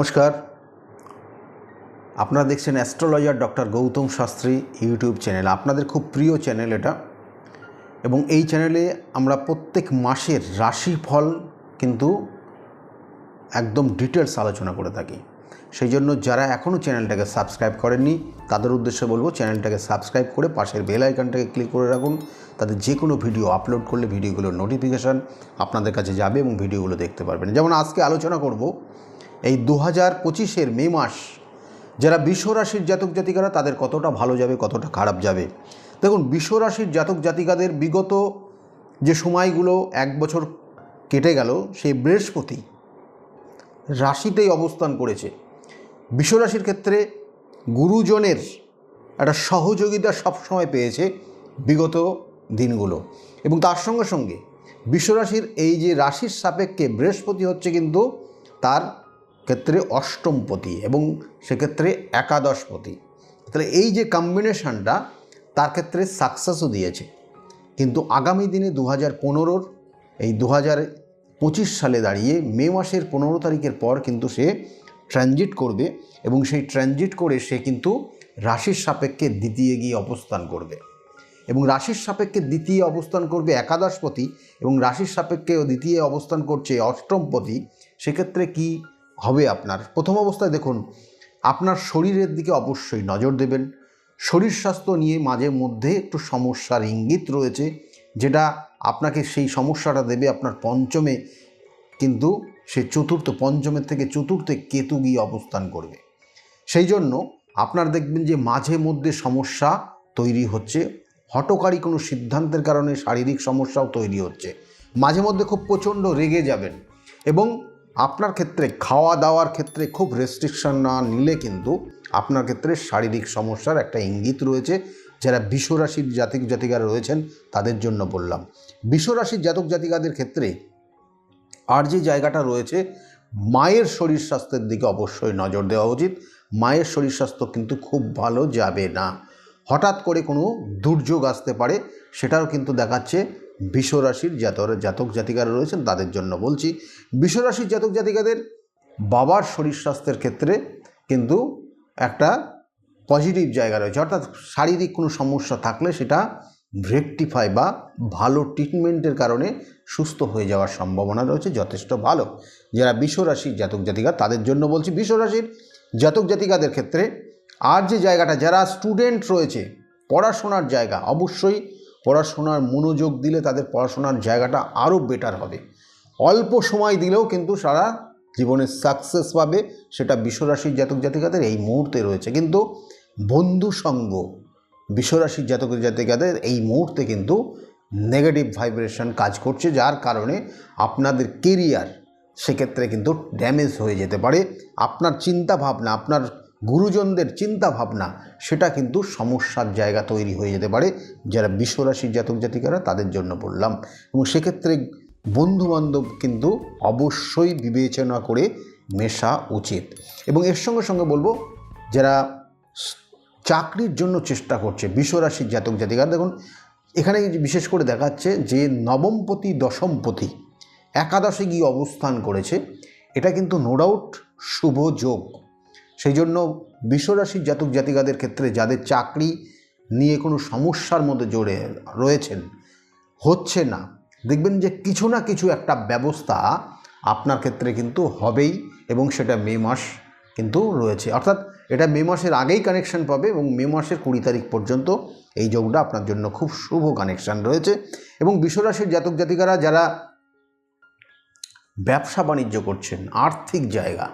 নমস্কার। আপনারা দেখছেন astrologer doctor Gautam Shastri YouTube channel. আপনাদের খুব প্রিয় চ্যানেল এটা। এবং এই চ্যানেলে আমরা প্রত্যেক মাসের রাশিফল কিন্তু একদম ডিটেলস আলোচনা করে থাকি। সেই জন্য যারা এখনও চ্যানেলটাকে সাবস্ক্রাইব করেননি, তাদের উদ্দেশ্যে বলব চ্যানেলটাকে সাবস্ক্রাইব করে পাশের বেল আইকনটাকে ক্লিক করে রাখুন। তাদের যে কোনো ভিডিও আপলোড করলে ভিডিওগুলোর নোটিফিকেশান আপনাদের কাছে যাবে এবং ভিডিওগুলো দেখতে পারবেন। যেমন আজকে আলোচনা করব এই দু হাজার পঁচিশের মে মাস, যারা বিশ্বরাশির জাতক জাতিকারা তাদের কতটা ভালো যাবে, কতটা খারাপ যাবে? দেখুন, বিশ্বরাশির জাতক জাতিকাদের বিগত যে সময়গুলো এক বছর কেটে গেল, সেই বৃহস্পতি রাশিতেই অবস্থান করেছে। বিশ্বরাশির ক্ষেত্রে গুরুজনের একটা সহযোগিতা সবসময় পেয়েছে বিগত দিনগুলো। এবং তার সঙ্গে সঙ্গে বিশ্বরাশির এই যে রাশির সাপেক্ষে বৃহস্পতি হচ্ছে কিন্তু তার ক্ষেত্রে অষ্টমপতি এবং সেক্ষেত্রে একাদশপতি। তাহলে এই যে কম্বিনেশনটা তার ক্ষেত্রে সাকসেসও দিয়েছে। কিন্তু আগামী দিনে দু হাজার পনেরোর, এই দু হাজার পঁচিশ সালে দাঁড়িয়ে মে মাসের পনেরো তারিখের পর কিন্তু সে ট্রানজিট করবে এবং সেই ট্রানজিট করে সে কিন্তু রাশির সাপেক্ষে দ্বিতীয় গিয়ে অবস্থান করবে। এবং রাশির সাপেক্ষে দ্বিতীয় অবস্থান করবে একাদশপতি এবং রাশির সাপেক্ষে দ্বিতীয় অবস্থান করছে অষ্টমপতি। সেক্ষেত্রে কি হবে আপনার। প্রথম অবস্থায় দেখুন, আপনার শরীরের দিকে অবশ্যই নজর দেবেন। শরীর স্বাস্থ্য নিয়ে মাঝে মধ্যে একটু সমস্যার ইঙ্গিত রয়েছে, যেটা আপনাকে সেই সমস্যাটা দেবে আপনার পঞ্চমে, কিন্তু সে চতুর্থ, পঞ্চমের থেকে চতুর্থে কেতু গিয়ে অবস্থান করবে। সেই জন্য আপনার দেখবেন যে মাঝে মধ্যে সমস্যা তৈরি হচ্ছে হটকারী কোনো সিদ্ধান্তের কারণে শারীরিক সমস্যাও তৈরি হচ্ছে। মাঝে মধ্যে খুব প্রচণ্ড রেগে যাবেন এবং আপনার ক্ষেত্রে খাওয়া দাওয়ার ক্ষেত্রে খুব রেস্ট্রিকশন না নিলে কিন্তু আপনার ক্ষেত্রে শারীরিক সমস্যার একটা ইঙ্গিত রয়েছে। যারা বিশ্বরাশির জাতিক জাতিকারা রয়েছেন, তাদের জন্য বললাম। বিশ্বরাশির জাতক জাতিকাদের ক্ষেত্রে আর যে জায়গাটা রয়েছে, মায়ের শরীর স্বাস্থ্যের দিকে অবশ্যই নজর দেওয়া উচিত। মায়ের শরীর স্বাস্থ্য কিন্তু খুব ভালো যাবে না। হঠাৎ করে কোনো দুর্যোগ আসতে পারে, সেটাও কিন্তু দেখাচ্ছে। বিশ্বরাশির জাতক জাতক জাতিকারা রয়েছেন, তাদের জন্য বলছি, বিশ্বরাশির জাতক জাতিকাদের বাবার শরীর স্বাস্থ্যের ক্ষেত্রে কিন্তু একটা পজিটিভ জায়গা রয়েছে। অর্থাৎ শারীরিক কোনো সমস্যা থাকলে সেটা রেকটিফাই বা ভালো ট্রিটমেন্টের কারণে সুস্থ হয়ে যাওয়ার সম্ভাবনা রয়েছে, যথেষ্ট ভালো। যারা বিশ্বরাশির জাতক জাতিকা, তাদের জন্য বলছি, বিশ্বরাশির জাতক জাতিকাদের ক্ষেত্রে আর যে জায়গাটা, যারা স্টুডেন্ট রয়েছে, পড়াশোনার জায়গা, অবশ্যই পড়াশোনার মনোযোগ দিলে তাদের পড়াশোনার জায়গাটা আরও বেটার হবে। অল্প সময় দিলেও কিন্তু সারা জীবনে সাকসেস পাবে, সেটা বিশ্বরাশির জাতক জাতিকাদের এই মুহূর্তে রয়েছে। কিন্তু বন্ধু সঙ্গ বিশ্বরাশির জাতক জাতিকাদের এই মুহূর্তে কিন্তু নেগেটিভ ভাইব্রেশন কাজ করছে, যার কারণে আপনাদের কেরিয়ার সেক্ষেত্রে কিন্তু ড্যামেজ হয়ে যেতে পারে। আপনার চিন্তা ভাবনা আপনার গুরুজনদের চিন্তা ভাবনা সেটা কিন্তু সমস্যার জায়গা তৈরি হয়ে যেতে পারে। যারা বিশ্বরাশির জাতক জাতিকারা, তাদের জন্য বললাম। এবং সেক্ষেত্রে বন্ধুবান্ধব কিন্তু অবশ্যই বিবেচনা করে মেশা উচিত। এবং এর সঙ্গে সঙ্গে বলব, যারা চাকরির জন্য চেষ্টা করছে বিশ্বরাশির জাতক জাতিকার, দেখুন, এখানে বিশেষ করে দেখাচ্ছে যে নবমপতি দশমপতি একাদশে গিয়ে অবস্থান করেছে। এটা কিন্তু নো ডাউট শুভ যোগ। সেই জন্য বিশ্বরাশির জাতক জাতিকাদের ক্ষেত্রে যাদের চাকরি নিয়ে কোনো সমস্যার মধ্যে জড়ে রয়েছেন, হচ্ছে না। দেখবেন যে কিছু না কিছু একটা ব্যবস্থা আপনার ক্ষেত্রে কিন্তু হবেই এবং সেটা মে মাস কিন্তু রয়েছে। অর্থাৎ এটা মে মাসের আগেই কানেকশান পাবে এবং মে মাসের কুড়ি তারিখ পর্যন্ত এই যোগটা আপনার জন্য খুব শুভ কানেকশান রয়েছে এবং বিশ্বরাশির জাতক জাতিকারা যারা ব্যবসা বাণিজ্য করছেন, আর্থিক জায়গা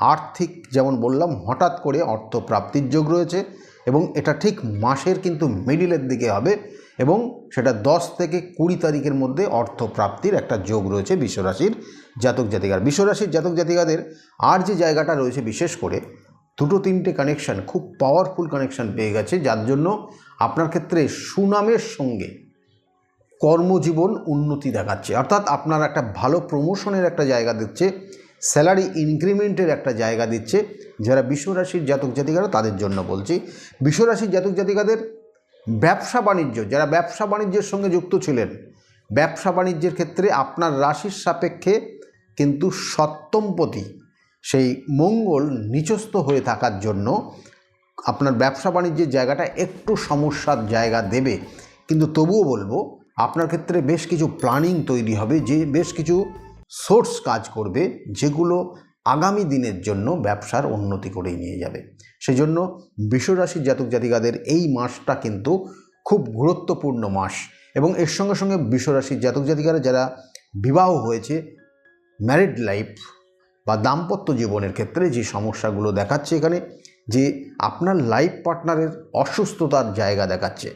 আর্থিক যেমন বললাম, হঠাৎ করে অর্থ প্রাপ্তির যোগ রয়েছে এবং এটা ঠিক মাসের কিন্তু মিডিলের দিকে হবে এবং সেটা দশ থেকে কুড়ি তারিখের মধ্যে অর্থ প্রাপ্তির একটা যোগ রয়েছে বিশ্বরাশির জাতক জাতিকার। বিশ্বরাশির জাতক জাতিকাদের আর যে জায়গাটা রয়েছে বিশেষ করে, দুটো তিনটে কানেকশান খুব পাওয়ারফুল কানেকশান পেয়ে গেছে। যার জন্য আপনার ক্ষেত্রে সুনামের সঙ্গে কর্মজীবন উন্নতি দেখাচ্ছে। অর্থাৎ আপনার একটা ভালো প্রমোশনের একটা জায়গা দিচ্ছে স্যালারি ইনক্রিমেন্টের একটা জায়গা দিচ্ছে। যারা বিশ্বরাশির জাতক জাতিকারা তাদের জন্য বলছি। বিশ্বরাশির জাতক জাতিকাদের ব্যবসা বাণিজ্য, যারা ব্যবসা বাণিজ্যের সঙ্গে যুক্ত ছিলেন, ব্যবসা বাণিজ্যের ক্ষেত্রে আপনার রাশির সাপেক্ষে কিন্তু সপ্তমপতি সেই মঙ্গল নিচস্থ হয়ে থাকার জন্য আপনার ব্যবসা বাণিজ্যের জায়গাটা একটু সমস্যার জায়গা দেবে। কিন্তু তবুও বলব, আপনার ক্ষেত্রে বেশ কিছু প্ল্যানিং তৈরি হবে, যে বেশ কিছু সোর্স কাজ করবে যেগুলো আগামী দিনের জন্য ব্যবসার উন্নতি করেই নিয়ে যাবে। সেই জন্য বিশ্বরাশির জাতক জাতিকাদের এই মাসটা কিন্তু খুব গুরুত্বপূর্ণ মাস এবং এর সঙ্গে সঙ্গে বিশ্বরাশির জাতক জাতিকারা যারা বিবাহ হয়েছে ম্যারিড লাইফ বা দাম্পত্য জীবনের ক্ষেত্রে যে সমস্যাগুলো দেখাচ্ছে এখানে, যে আপনার লাইফ পার্টনারের অসুস্থতার জায়গা দেখাচ্ছে।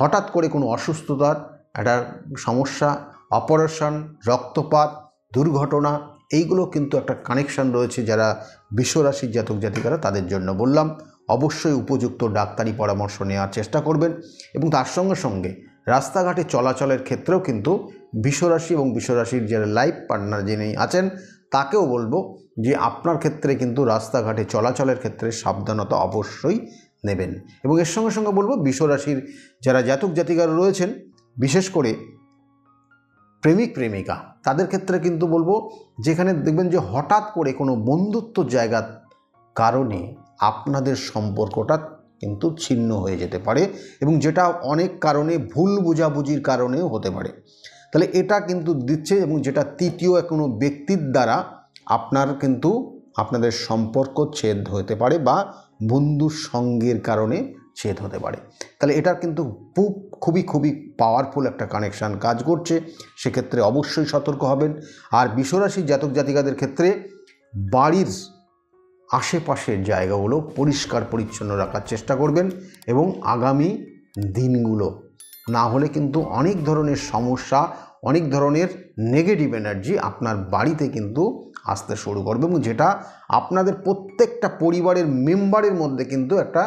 হঠাৎ করে কোনো অসুস্থতার একটা সমস্যা অপারেশন রক্তপাত দুর্ঘটনা, এইগুলো কিন্তু একটা কানেকশন রয়েছে যারা বিশ্বরাশির জাতক জাতিকারা তাদের জন্য। বললাম, অবশ্যই উপযুক্ত ডাক্তারি পরামর্শ নেওয়ার চেষ্টা করবেন এবং তার সঙ্গে সঙ্গে রাস্তাঘাটে চলাচলের ক্ষেত্রেও কিন্তু বিশ্বরাশি এবং বিশ্বরাশির যারা লাইফ পার্টনার যিনি আছেন, তাকেও বলব যে আপনার ক্ষেত্রে কিন্তু রাস্তাঘাটে চলাচলের ক্ষেত্রে সাবধানতা অবশ্যই নেবেন। এবং এর সঙ্গে সঙ্গে বলব, বিশ্বরাশির যারা জাতক জাতিকারা রয়েছেন, বিশেষ করে প্রেমিক প্রেমিকা। তাদের ক্ষেত্রে কিন্তু বলব, যেখানে দেখবেন যে হঠাৎ করে কোনো বন্ধুত্ব জায়গার কারণে আপনাদের সম্পর্কটা কিন্তু ছিন্ন হয়ে যেতে পারে এবং যেটা অনেক কারণে ভুল বোঝাবুঝির কারণেও হতে পারে। তাহলে এটা কিন্তু দিচ্ছে এবং যেটা তৃতীয় কোনো ব্যক্তির দ্বারা আপনার কিন্তু আপনাদের সম্পর্ক ছেদ হতে পারে বা বন্ধুর সঙ্গের কারণে ছেদ হতে পারে। তাহলে এটার কিন্তু খুব খুবই খুবই পাওয়ারফুল একটা কানেকশান কাজ করছে। সেক্ষেত্রে অবশ্যই সতর্ক হবেন। আর বিশ্বরাশির জাতক জাতিকাদের ক্ষেত্রে বাড়ির আশেপাশের জায়গাগুলো পরিষ্কার পরিচ্ছন্ন রাখার চেষ্টা করবেন এবং আগামী দিনগুলো না হলে কিন্তু অনেক ধরনের সমস্যা, অনেক ধরনের নেগেটিভ এনার্জি আপনার বাড়িতে কিন্তু আসতে শুরু করবে এবং যেটা আপনাদের প্রত্যেকটা পরিবারের মেম্বারের মধ্যে কিন্তু একটা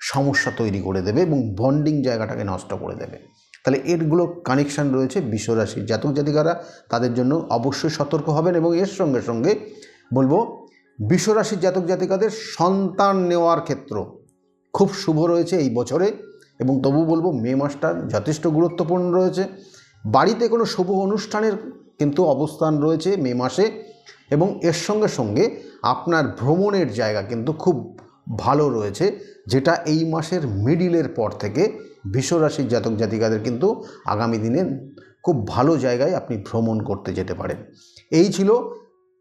সমস্যা তৈরি করে দেবে এবং বন্ডিং জায়গাটাকে নষ্ট করে দেবে। তাহলে এরগুলো কানেকশান রয়েছে বিশ্বরাশির জাতক জাতিকারা, তাদের জন্য অবশ্যই সতর্ক হবেন এবং এর সঙ্গে সঙ্গে বলব, বিশ্বরাশির জাতক জাতিকাদের সন্তান নেওয়ার ক্ষেত্র খুব শুভ রয়েছে এই বছরে এবং তবু বলব মে মাসটা যথেষ্ট গুরুত্বপূর্ণ রয়েছে। বাড়িতে কোনো শুভ অনুষ্ঠানের কিন্তু অবস্থান রয়েছে মে মাসে এবং এর সঙ্গে সঙ্গে আপনার ভ্রমণের জায়গা কিন্তু খুব ভালো রয়েছে, যেটা এই মাসের মিডিলের পর থেকে বিশ্বরাশির জাতক জাতিকাদের কিন্তু আগামী দিনে খুব ভালো জায়গায় আপনি ভ্রমণ করতে যেতে পারেন। এই ছিল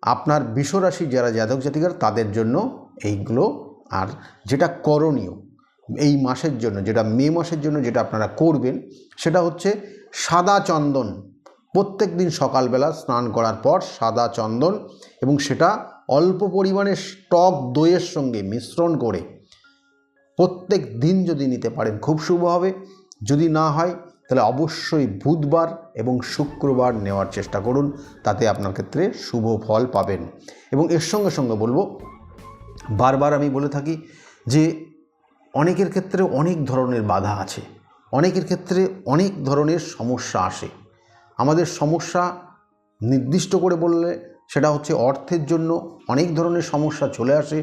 আপনার বিশ্বরাশির যারা জাতক জাতিকার, তাদের জন্য এইগুলো। আর যেটা করণীয় এই মাসের জন্য, যেটা মে মাসের জন্য যেটা আপনারা করবেন, সেটা হচ্ছে সাদা চন্দন। প্রত্যেক দিন সকালবেলা স্নান করার পর সাদা চন্দন এবং সেটা অল্প পরিমাণে স্টক দইয়ের সঙ্গে মিশ্রণ করে প্রত্যেক দিন যদি নিতে পারেন, খুব শুভ হবে। যদি না হয়, তাহলে অবশ্যই বুধবার এবং শুক্রবার নেওয়ার চেষ্টা করুন, তাতে আপনার ক্ষেত্রে শুভ ফল পাবেন। এবং এর সঙ্গে সঙ্গে বলব, বারবার আমি বলে থাকি যে অনেকের ক্ষেত্রে অনেক ধরনের বাধা আছে, অনেকের ক্ষেত্রে অনেক ধরনের সমস্যা আসে। আমাদের সমস্যা নির্দিষ্ট করে বললে সেটা হচ্ছে অর্থের জন্য অনেক ধরনের সমস্যা চলে আসে।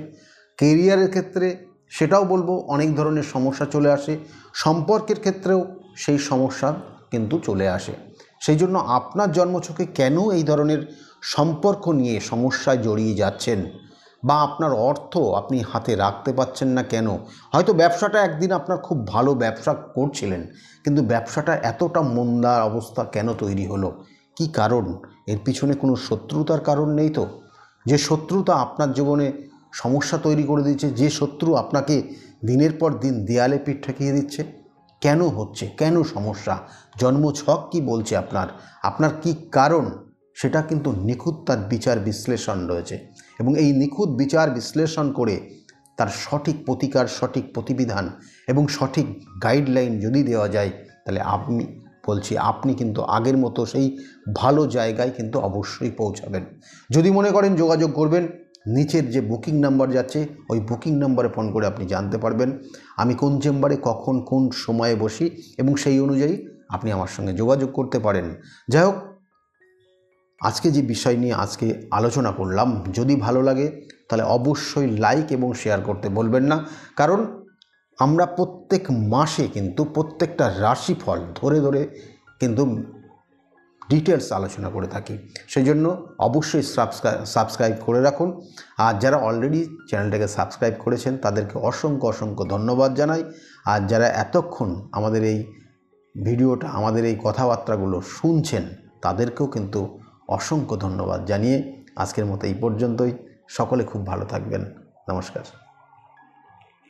কেরিয়ারের ক্ষেত্রে সেটাও বলব অনেক ধরনের সমস্যা চলে আসে। সম্পর্কের ক্ষেত্রেও সেই সমস্যা কিন্তু চলে আসে। সেই জন্য আপনার জন্মছকে কেন এই ধরনের সম্পর্ক নিয়ে সমস্যায় জড়িয়ে যাচ্ছেন? বা আপনার অর্থ আপনি হাতে রাখতে পাচ্ছেন না কেন? হয়তো ব্যবসাটা একদিন আপনার খুব ভালো ব্যবসা করছিলেন, কিন্তু ব্যবসাটা এতটা মন্দার অবস্থা কেন তৈরি হলো? কি কারণ? এর পিছনে কোনো শত্রুতার কারণ নেই তো? যে শত্রুতা আপনার জীবনে সমস্যা তৈরি করে দিচ্ছে যে শত্রু আপনাকে দিনের পর দিন দেয়ালে পিঠ ঠেকিয়ে দিচ্ছে, কেন হচ্ছে? কেন সমস্যা? জন্মছক কি বলছে আপনার? আপনার কি কারণ? সেটা কিন্তু নিখুঁত তার বিচার বিশ্লেষণ রয়েছে এবং এই নিখুঁত বিচার বিশ্লেষণ করে তার সঠিক প্রতিকার, সঠিক প্রতিবিধান এবং সঠিক গাইডলাইন যদি দেওয়া যায়, তাহলে আপনি বলছি, আপনি কিন্তু আগের মতো সেই ভালো জায়গায় কিন্তু অবশ্যই পৌঁছাবেন। যদি মনে করেন যোগাযোগ করবেন, নিচের যে বুকিং নাম্বার যাচ্ছে, ওই বুকিং নাম্বারে ফোন করে আপনি জানতে পারবেন। আমি কোন চেম্বারে, কখন, কোন সময়ে বসি এবং সেই অনুযায়ী আপনি আমার সঙ্গে যোগাযোগ করতে পারেন। যাই হোক, আজকে যে বিষয় নিয়ে আজকে আলোচনা করলাম, যদি ভালো লাগে তাহলে অবশ্যই লাইক এবং শেয়ার করতে বলবেন না। কারণ আমরা প্রত্যেক মাসে কিন্তু প্রত্যেকটা রাশিফল ধরে ধরে কিন্তু ডিটেলস আলোচনা করে থাকি। সেই জন্য অবশ্যই সাবস্ক্রাইব করে রাখুন। আর যারা অলরেডি চ্যানেলটাকে সাবস্ক্রাইব করেছেন, তাদেরকে অসংখ্য অসংখ্য ধন্যবাদ জানাই। আর যারা এতক্ষণ আমাদের এই ভিডিওটা, আমাদের এই কথাবার্তাগুলো শুনছেন, তাদেরকেও কিন্তু অসংখ্য ধন্যবাদ জানিয়ে আজকের মতো এই পর্যন্তই। সকলে খুব ভালো থাকবেন। নমস্কার।